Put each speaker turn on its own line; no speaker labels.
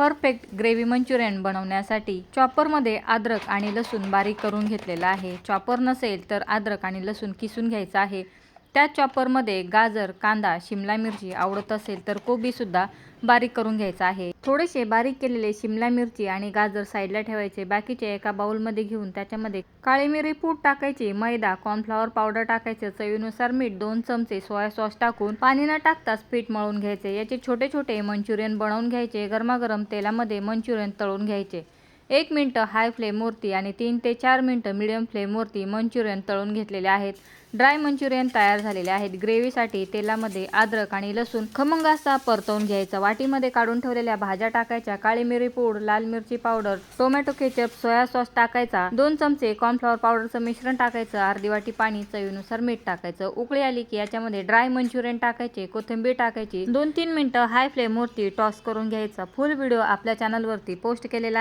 Perfect gravy Manchurian बनवण्यासाठी चॉपरमध्ये अद्रक आणि लसूण बारीक करून घेतलेला आहे. चॉपर नसेल तर अद्रक आणि लसूण किसून घ्यायचं आहे. त्या चॉपरमध्ये गाजर कांदा शिमला मिरची आवडत असेल तर कोबीसुद्धा बारीक करून घ्यायचा आहे. थोडेसे बारीक केलेले शिमला मिरची आणि गाजर साईडला ठेवायचे. बाकीचे एका बाउलमध्ये घेऊन त्याच्यामध्ये काळी मिरी पूड टाकायची मैदा कॉर्नफ्लॉवर पावडर टाकायचं चवीनुसार मीठ दोन चमचे सोया सॉस टाकून पाणी न टाकताच पीठ मळून घ्यायचे. याचे छोटे छोटे मंचुरियन बनवून घ्यायचे. गरमागरम तेलामध्ये मंचुरियन तळून घ्यायचे. एक मिनटं हाय फ्लेमवरती आणि तीन ते चार मिनटं मिडियम फ्लेमवरती मंचुरियन तळून घेतलेले आहेत. ड्राय मंचुरियन तयार झालेले आहेत. ग्रेव्हीसाठी तेलामध्ये अद्रक आणि लसूण खमंग असा परतवून घ्यायचा. वाटीमध्ये काढून ठेवलेल्या भाज्या टाकायच्या. काळी मिरी पूड लाल मिरची powder tomato ketchup soya sauce टाकायचा. दोन चमचे कॉर्नफ्लॉवर पावडरचं मिश्रण टाकायचं. अर्धी वाटी पाणी चवीनुसार मीठ टाकायचं. उकळी आली की याच्यामध्ये ड्राय मंचुरियन टाकायचे कोथिंबीर टाकायची. दोन तीन मिनटं हाय फ्लेमवरती टॉस करून घ्यायचा. फुल व्हिडिओ आपल्या चॅनलवरती पोस्ट केलेला आहे